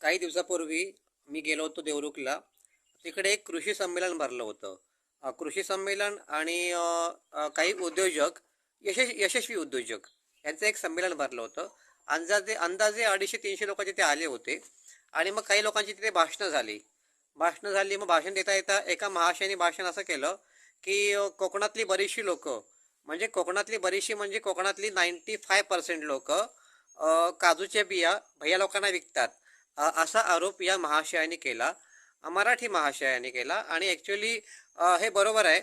काही दिवसापूर्वी मी गेलो होतो देवरुखला. तिकडे एक कृषी संमेलन भरलं होतं. कृषी संमेलन आणि काही उद्योजक यशस् यशस्वी उद्योजक यांचं एक संमेलन भरलं होतं. अंदाजे अंदाजे अडीचशे तीनशे लोक तिथे आले होते आणि मग काही लोकांची तिथे भाषणं झाली. भाषणं झाली मग भाषण देता येता एका महाशयाने भाषण असं केलं की कोकणातली बरीचशी लोक म्हणजे कोकणातली बरीचशी म्हणजे कोकणातली नाईन्टी फाय पर्सेंट लोक काजूच्या बिया भैया लोकांना विकतात. असा आरोप या महाशयाने केला मराठी महाशयाने केला. आणि ॲक्च्युली हे बरोबर आहे.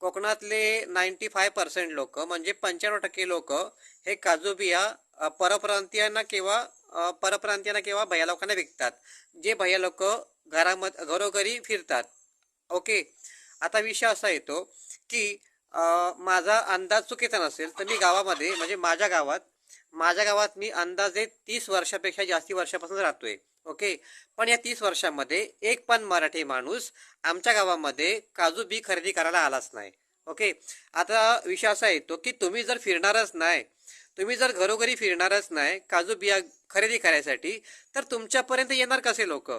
कोकणातले नाईन्टी फाय पर्सेंट लोक म्हणजे पंच्याण्णव टक्के लोक हे काजू बिया परप्रांतीयांना किंवा परप्रांतीयांना किंवा भैया लोकांना विकतात. जे भैया लोक घरामध्ये घरोघरी फिरतात. ओके? आता विषय असा येतो की माझा अंदाज चुकीचा नसेल तर मी गावामध्ये म्हणजे माझ्या गावात माझ्या गावात मी अंदाजे तीस वर्षापेक्षा जास्ती वर्षापासून राहतोय ओके? पण या तीस वर्षामध्ये एक पण मराठी माणूस आमच्या गावामध्ये काजू बी खरेदी करायला आलाच नाही ओके? आता विषय असा येतो की तुम्ही जर फिरणारच नाही तुम्ही जर घरोघरी फिरणारच नाही काजू बिया खरेदी करायसाठी तर तुमच्यापर्यंत येणार कसे लोक?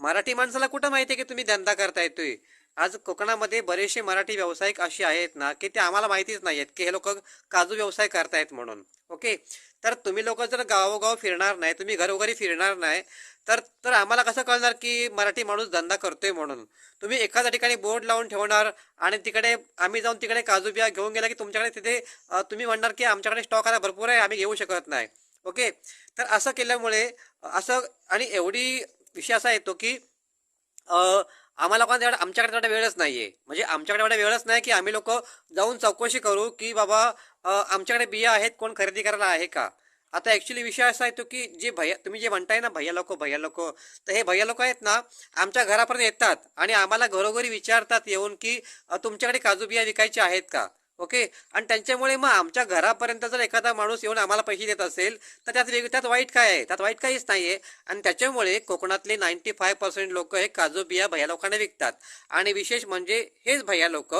मराठी माणसाला कुठं माहिती आहे की तुम्ही धंदा करता येतोय आज कोकणामध्ये बरेचसे मराठी व्यावसायिक असे आहेत ना की ते आम्हाला माहितीच नाही आहेत की हे लोक काजू व्यवसाय करतायत म्हणून. ओके? तर तुम्ही लोक जर गावोगाव फिरणार नाही तुम्ही घरोघरी फिरणार नाही तर तर आम्हाला कसं कळणार की मराठी माणूस धंदा करतोय म्हणून? तुम्ही एखाद्या ठिकाणी बोर्ड लावून ठेवणार आणि तिकडे आम्ही जाऊन तिकडे काजू बिया घेऊन गेला की तुमच्याकडे तिथे तुम्ही म्हणणार की आमच्याकडे स्टॉक आता भरपूर आहे आम्ही घेऊ शकत नाही. ओके? तर असं केल्यामुळे असं आणि एवढी विषय असा येतो की आम्हाला लोकांना आमच्याकडे तेवढा वेळच नाहीये. म्हणजे आमच्याकडे एवढा वेळच नाही की आम्ही लोक जाऊन चौकशी करू की बाबा आमच्याकडे बिया आहेत कोण खरेदी करायला आहे का? आता ॲक्च्युली विषय असा येतो की जे भैया तुम्ही जे म्हणताय ना भैया लोक भैया लोक तर हे भैया लोक आहेत ना आमच्या घरापर्यंत येतात आणि आम्हाला घरोघरी विचारतात येऊन की तुमच्याकडे काजू बिया विकायच्या आहेत का? ओके? आणि त्यांच्यामुळे मग आमच्या घरापर्यंत जर एखादा माणूस येऊन आम्हाला पैसे देत असेल तर त्यात वेग त्यात वाईट काय आहे? त्यात वाईट काहीच नाही आहे आणि त्याच्यामुळे कोकणातले नाईन्टी फाय पर्सेंट लोक हे काजू बिया भैया लोकांना विकतात. आणि विशेष म्हणजे हेच भैया लोक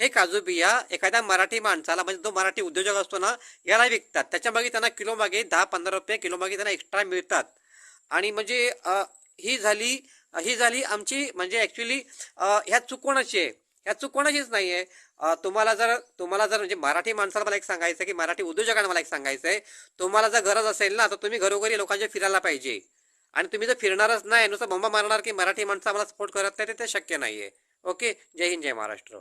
हे काजू बिया एखाद्या मराठी माणसाला म्हणजे जो मराठी उद्योजक असतो ना याला विकतात. त्याच्यामागे त्यांना किलोमागे दहा पंधरा रुपये किलोमागे त्यांना एक्स्ट्रा मिळतात. आणि म्हणजे ही झाली ही झाली आमची म्हणजे ॲक्च्युली ह्या चुकवण्याची आहे. ह्या चूक कोणाचीच नाही आहे तुम्हाला जर तुम्हाला जर म्हणजे मराठी माणसाला मला एक सांगायचं की मराठी उद्योजकांना मला एक सांगायचं आहे तुम्हाला जर गरज असेल ना तर तुम्ही घरोघरी लोकांच्या फिरायला पाहिजे. आणि तुम्ही जर फिरणारच नाही नुसतं बंबा मारणार की मराठी माणसं आम्हाला सपोर्ट करत नाही ते शक्य नाही आहे ओके? जय हिंद जय महाराष्ट्र.